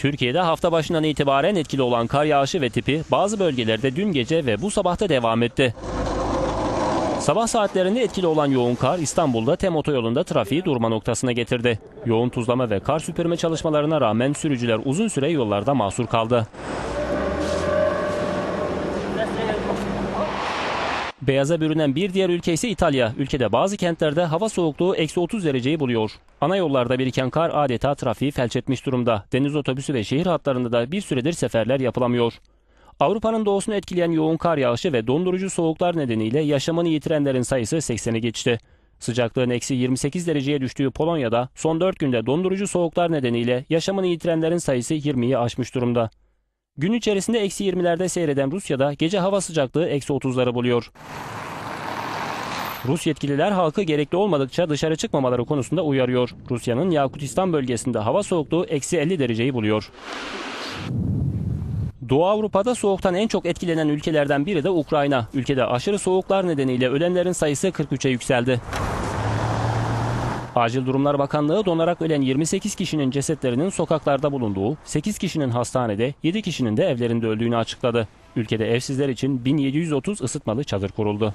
Türkiye'de hafta başından itibaren etkili olan kar yağışı ve tipi bazı bölgelerde dün gece ve bu sabahta devam etti. Sabah saatlerinde etkili olan yoğun kar İstanbul'da TEM otoyolunda trafiği durma noktasına getirdi. Yoğun tuzlama ve kar süpürme çalışmalarına rağmen sürücüler uzun süre yollarda mahsur kaldı. Beyaza bürünen bir diğer ülke ise İtalya. Ülkede bazı kentlerde hava soğukluğu eksi 30 dereceyi buluyor. Ana yollarda biriken kar adeta trafiği felç etmiş durumda. Deniz otobüsü ve şehir hatlarında da bir süredir seferler yapılamıyor. Avrupa'nın doğusunu etkileyen yoğun kar yağışı ve dondurucu soğuklar nedeniyle yaşamını yitirenlerin sayısı 80'i geçti. Sıcaklığın eksi 28 dereceye düştüğü Polonya'da son 4 günde dondurucu soğuklar nedeniyle yaşamını yitirenlerin sayısı 20'yi aşmış durumda. Gün içerisinde eksi 20'lerde seyreden Rusya'da gece hava sıcaklığı eksi 30'ları buluyor. Rus yetkililer halkı gerekli olmadıkça dışarı çıkmamaları konusunda uyarıyor. Rusya'nın Yakutistan bölgesinde hava soğukluğu eksi 50 dereceyi buluyor. Doğu Avrupa'da soğuktan en çok etkilenen ülkelerden biri de Ukrayna. Ülkede aşırı soğuklar nedeniyle ölenlerin sayısı 43'e yükseldi. Acil Durumlar Bakanlığı donarak ölen 28 kişinin cesetlerinin sokaklarda bulunduğu, 8 kişinin hastanede, 7 kişinin de evlerinde öldüğünü açıkladı. Ülkede evsizler için 1730 ısıtmalı çadır kuruldu.